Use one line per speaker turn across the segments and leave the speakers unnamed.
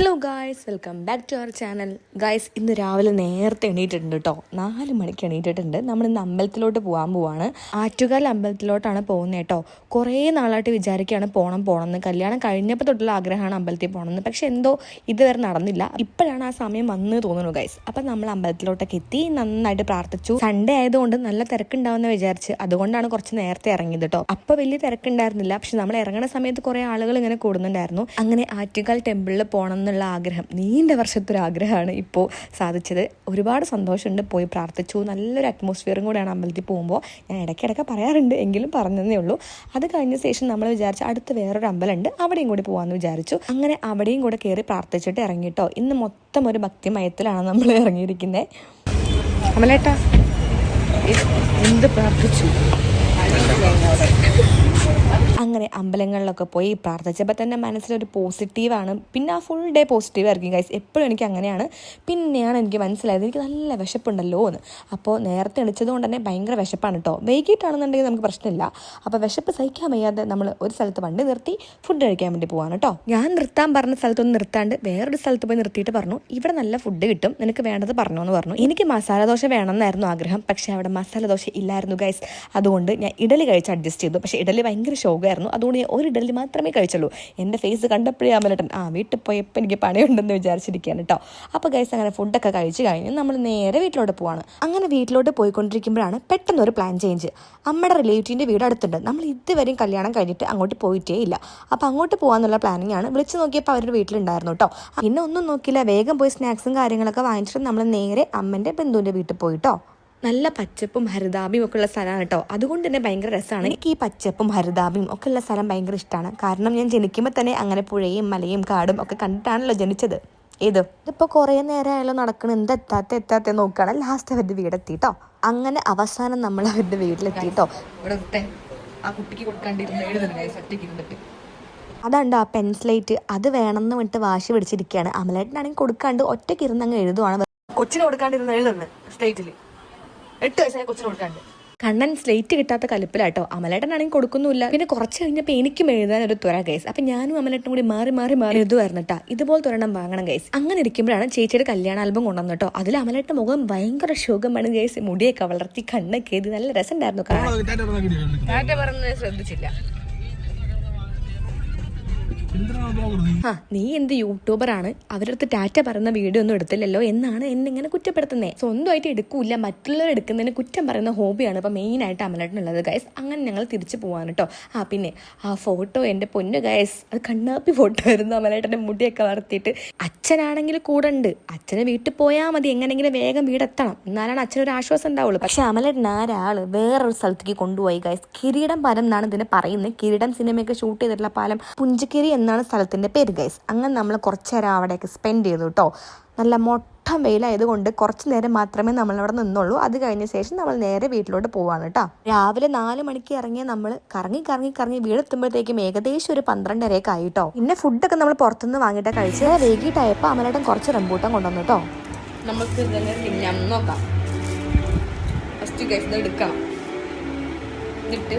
Hello guys welcome back to our channel guys ഇന്ന് രാവിലെ നേരത്തെ എണീറ്റിട്ടുണ്ട് കേട്ടോ നാല് മണിക്ക് എണീറ്റിട്ടുണ്ട്. നമ്മൾ ഇന്ന് അമ്പലത്തിലോട്ട് പോകാൻ പോവാണ്. ആറ്റുകാൽ അമ്പലത്തിലോട്ടാണ് പോകുന്നത് കേട്ടോ കുറേ നാളായിട്ട് വിചാരിക്കുകയാണ് പോകണം പോകണം എന്ന്. കല്യാണം കഴിഞ്ഞപ്പോൾ തൊട്ടുള്ള ആഗ്രഹമാണ് അമ്പലത്തിൽ പോകണമെന്ന് പക്ഷെ എന്തോ ഇതുവരെ നടന്നില്ല. ഇപ്പോഴാണ് ആ സമയം വന്ന് തോന്നുന്നു ഗൈസ് അപ്പം നമ്മൾ അമ്പലത്തിലോട്ടൊക്കെ എത്തി നന്നായിട്ട് പ്രാർത്ഥിച്ചു. സൺഡേ ആയതുകൊണ്ട് നല്ല തിരക്കുണ്ടാവുമെന്ന് വിചാരിച്ച് അതുകൊണ്ടാണ് കുറച്ച് നേരത്തെ ഇറങ്ങിയത് കേട്ടോ അപ്പോൾ വലിയ തിരക്കുണ്ടായിരുന്നില്ല. പക്ഷെ നമ്മൾ ഇറങ്ങുന്ന സമയത്ത് കുറേ ആളുകൾ ഇങ്ങനെ കൂടുന്നുണ്ടായിരുന്നു. അങ്ങനെ ആറ്റുകാൽ ടെമ്പിളിൽ പോകണം എന്നുള്ള ആഗ്രഹം നീണ്ട വർഷത്തെ ഒരു ആഗ്രഹമാണ് ഇപ്പോൾ സാധിച്ചത്. ഒരുപാട് സന്തോഷമുണ്ട് പോയി പ്രാർത്ഥിച്ചു. നല്ലൊരു അറ്റ്മോസ്ഫിയറും കൂടെയാണ് അമ്പലത്തിൽ പോകുമ്പോൾ. ഞാൻ ഇടയ്ക്കിടയ്ക്ക് പറയാറുണ്ട് എങ്കിലും പറഞ്ഞതേ ഉള്ളൂ. അത് കഴിഞ്ഞ ശേഷം നമ്മൾ വിചാരിച്ചു അടുത്ത് വേറൊരു അമ്പലമുണ്ട് അവിടെയും കൂടി പോകാമെന്ന് വിചാരിച്ചു. അങ്ങനെ അവിടെയും കൂടെ കയറി പ്രാർത്ഥിച്ചിട്ട് ഇറങ്ങിട്ടോ ഇന്ന് മൊത്തം ഒരു ഭക്തിമയത്തിലാണ് നമ്മൾ ഇറങ്ങിയിരിക്കുന്നത് അമലേട്ടാ എന്ത് പ്രാർത്ഥിച്ചു? അങ്ങനെ അമ്പലങ്ങളിലൊക്കെ പോയി പ്രാർത്ഥിച്ചപ്പോൾ തന്നെ മനസ്സിലൊരു പോസിറ്റീവാണ്. പിന്നെ ആ ഫുൾ ഡേ പോസിറ്റീവ് ആയിരിക്കും ഗൈസ് എപ്പോഴും എനിക്ക് അങ്ങനെയാണ്. പിന്നെയാണ് എനിക്ക് മനസ്സിലായത് എനിക്ക് നല്ല വിശപ്പുണ്ടല്ലോ എന്ന്. അപ്പോൾ നേരത്തെ എണിച്ചത് കൊണ്ട് തന്നെ ഭയങ്കര വിശപ്പാണ് കേട്ടോ. വൈകിട്ടാണെന്നുണ്ടെങ്കിൽ നമുക്ക് പ്രശ്നമില്ല. അപ്പോൾ വിശപ്പ് സഹിക്കാൻ വയ്യാതെ നമ്മൾ ഒരു സ്ഥലത്ത് വണ്ടി നിർത്തി ഫുഡ് കഴിക്കാൻ വേണ്ടി പോവാണ് കേട്ടോ. ഞാൻ നിർത്താൻ പറഞ്ഞ സ്ഥലത്തൊന്നും നിർത്താണ്ട് വേറൊരു സ്ഥലത്ത് പോയി നിർത്തിയിട്ട് പറഞ്ഞു ഇവിടെ നല്ല ഫുഡ് കിട്ടും. നിനക്ക് വേണ്ടത് പറഞ്ഞു എന്ന് പറഞ്ഞു. എനിക്ക് മസാല ദോശ വേണമെന്നായിരുന്നു ആഗ്രഹം. പക്ഷേ അവിടെ മസാല ദോശ ഇല്ലായിരുന്നു ഗൈസ് അതുകൊണ്ട് ഞാൻ ഇഡലി കഴിച്ച് അഡ്ജസ്റ്റ് ചെയ്തു. പക്ഷേ ഇഡലി ഭയങ്കര ശോകമായിരുന്നു അതുകൊണ്ട് ഞാൻ ഒരു ഇഡലി മാത്രമേ കഴിച്ചുള്ളൂ. എന്റെ ഫേസ് കണ്ടപ്പോഴേ അമലട്ടൻ ആ വീട്ടിൽ പോയപ്പോൾ എനിക്ക് പണിയുണ്ടെന്ന് വിചാരിച്ചിരിക്കുകയാണ് കേട്ടോ അപ്പോൾ ഗൈസ് അങ്ങനെ ഫുഡൊക്കെ കഴിച്ച് കഴിഞ്ഞ് നമ്മൾ നേരെ വീട്ടിലോട്ട് പോവാണ്. അങ്ങനെ വീട്ടിലോട്ട് പോയിക്കൊണ്ടിരിക്കുമ്പോഴാണ് പെട്ടെന്ന് ഒരു പ്ലാൻ ചേഞ്ച് അമ്മയുടെ റിലേറ്റീവിന്റെ വീട് അടുത്തുണ്ട്. നമ്മൾ ഇതുവരെയും കല്യാണം കഴിഞ്ഞിട്ട് അങ്ങോട്ട് പോയിട്ടേ ഇല്ല. അപ്പോൾ അങ്ങോട്ട് പോകാമെന്നുള്ള പ്ലാനിങ് ആണ് വിളിച്ച് നോക്കിയപ്പോൾ അവരുടെ വീട്ടിലുണ്ടായിരുന്നു കേട്ടോ പിന്നെ ഒന്നും നോക്കിയില്ല. വേഗം പോയി സ്നാക്സും കാര്യങ്ങളൊക്കെ വാങ്ങിച്ചിട്ട് നമ്മൾ നേരെ അമ്മന്റെ ബന്ധുവിന്റെ വീട്ടിൽ പോയിട്ടോ നല്ല പച്ചപ്പും ഹരിതാപിയും ഒക്കെ ഉള്ള സ്ഥലമാണ് കേട്ടോ. അതുകൊണ്ട് തന്നെ ഭയങ്കര രസമാണ്. എനിക്ക് ഈ പച്ചപ്പും ഹരിതാപിയും ഒക്കെ ഉള്ള സ്ഥലം ഭയങ്കര ഇഷ്ടമാണ് കാരണം ഞാൻ ജനിക്കുമ്പോൾ തന്നെ അങ്ങനെ പുഴയും മലയും കാടും ഒക്കെ കണ്ടിട്ടാണല്ലോ ജനിച്ചത്. ഏത്? ഇതിപ്പോൾ കുറേ നേരമായാലും നടക്കണം. എന്ത് എത്താത്ത എത്താത്ത നോക്കുകയാണ് ലാസ്റ്റ് അവരുടെ വീടെത്തി കേട്ടോ അങ്ങനെ അവസാനം നമ്മൾ അവരുടെ വീട്ടിലെത്തി കേട്ടോ
ആ കുട്ടിക്ക്
അതുണ്ട് ആ പെൻസിലേറ്റ് അത് വേണമെന്ന് വിട്ട് വാശി പിടിച്ചിരിക്കുകയാണ്. അമലേട്ടനാണെങ്കിൽ കൊടുക്കാണ്ട് ഒറ്റയ്ക്ക് ഇരുന്ന് അങ്ങ് എഴുതുവാണ്.
കൊച്ചിന് കൊടുക്കാണ്ടിരുന്ന് എഴുതുന്നത് സ്റ്റേറ്റിൽ എട്ട് വയസ്സായ കൊച്ചിന് കൊടുക്കാണ്ട്
കണ്ണൻ സ്ലേറ്റ് കിട്ടാത്ത കലിപ്പിലാട്ടോ. അമലേട്ടനാണെങ്കിൽ കൊടുക്കുന്നില്ല പിന്നെ കുറച്ച് കഴിഞ്ഞപ്പോൾ എനിക്കും എഴുതാൻ ഒരു തുറ ഗൈസ് അപ്പം ഞാനും അമലേട്ടനും കൂടി മാറി മാറി മാറി എഴുതുമായിരുന്നു കേട്ടോ ഇതുപോലെ തുറണം വാങ്ങണം ഗൈസ് അങ്ങനെ ഇരിക്കുമ്പോഴാണ് ചേച്ചിയുടെ കല്യാണ ആൽബം കൊണ്ടുവന്നു കേട്ടോ അതിൽ അമലേട്ട മുഖം ഭയങ്കര ശോകമാണ് ഗൈസ് മുടിയൊക്കെ വളർത്തി കണ്ണൊക്കെ എഴുതി. നല്ല രസമുണ്ടായിരുന്നു
പറഞ്ഞത് ശ്രദ്ധിച്ചില്ല.
നീ എന്ത് യൂട്യൂബർ ആണ് അവരടുത്ത് ടാറ്റ പറയുന്ന വീഡിയോ ഒന്നും എടുത്തില്ലല്ലോ? എന്നാണ് എന്നെ ഇങ്ങനെ കുറ്റപ്പെടുത്തുന്നത് സ്വന്തമായിട്ട് എടുക്കൂല. മറ്റുള്ളവർ എടുക്കുന്നതിന് കുറ്റം പറയുന്ന ഹോബിയാണ് ഇപ്പൊ മെയിൻ ആയിട്ട് അമലേട്ടനുള്ളത്. ഗൈസ് അങ്ങനെ ഞങ്ങൾ തിരിച്ചു പോവാൻ കേട്ടോ ആ പിന്നെ ആ ഫോട്ടോ എന്റെ പൊന്നു ഗൈസ് അത് കണ്ണാപ്പി ഫോട്ടോ ആയിരുന്നു അമലേട്ടന്റെ മുടിയൊക്കെ വളർത്തിയിട്ട്. അച്ഛനാണെങ്കിൽ കൂടെ ഉണ്ട്. അച്ഛനെ വീട്ടിൽ പോയാൽ മതി. എങ്ങനെങ്കിലും വേഗം വീടെത്തണം. എന്നാലാണ് അച്ഛനൊരു ആശ്വാസം ഉണ്ടാവുള്ളൂ. പക്ഷെ അമലേട്ടൻ ആരാൾ? വേറൊരു സ്ഥലത്തേക്ക് കൊണ്ടുപോയി ഗൈസ് കിരീടം പാലം എന്നാണ് ഇതിനെ പറയുന്നത്. കിരീടം സിനിമയൊക്കെ ഷൂട്ട് ചെയ്തിട്ടുള്ള പാലം. പുഞ്ചക്കിരി എന്നാണ് സ്ഥലത്തിന്റെ പേര് ഗൈസ് അങ്ങനെ നമ്മൾ കുറച്ച് നേരം അവിടെയൊക്കെ സ്പെൻഡ് ചെയ്തു കേട്ടോ നല്ല മൊട്ടം വെയിലായതുകൊണ്ട് കുറച്ച് നേരം മാത്രമേ നമ്മൾ അവിടെ നിന്നുള്ളൂ. അത് കഴിഞ്ഞ ശേഷം നമ്മൾ നേരെ വീട്ടിലോട്ട് പോവാണ് കേട്ടോ രാവിലെ നാല് മണിക്ക് ഇറങ്ങിയ നമ്മൾ കറങ്ങി കറങ്ങി കറങ്ങി വീടെത്തുമ്പോഴത്തേക്കും ഏകദേശം ഒരു പന്ത്രണ്ടരയൊക്കെ ആയി കേട്ടോ പിന്നെ ഫുഡൊക്കെ നമ്മൾ പുറത്തുനിന്ന് വാങ്ങിയിട്ട് കഴിച്ച് വൈകിട്ടായപ്പോൾ അമലേട്ടൻ കുറച്ച് റംബൂട്ടം കൊണ്ടുവന്നു കേട്ടോ
നമുക്ക് ഇതെങ്ങനെ തിന്നാം നോക്കാം. ഫസ്റ്റ് ഗൈസ് എടുക്കണം. എന്നിട്ട്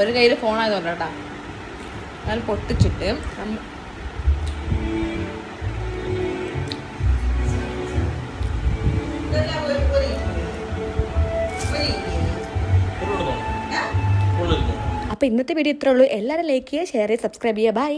ഒരു കയ്യിൽ ഫോണായതുകൊണ്ട് കേട്ടാ. ഞാൻ പൊട്ടിച്ചിട്ട് അപ്പൊ
അപ്പോൾ ഇന്നത്തെ വീഡിയോ ഇത്രേ ഉള്ളൂ. എല്ലാവരും ലൈക്ക് ചെയ്യുക ഷെയർ ചെയ്യുക സബ്സ്ക്രൈബ് ചെയ്യുക. ബൈ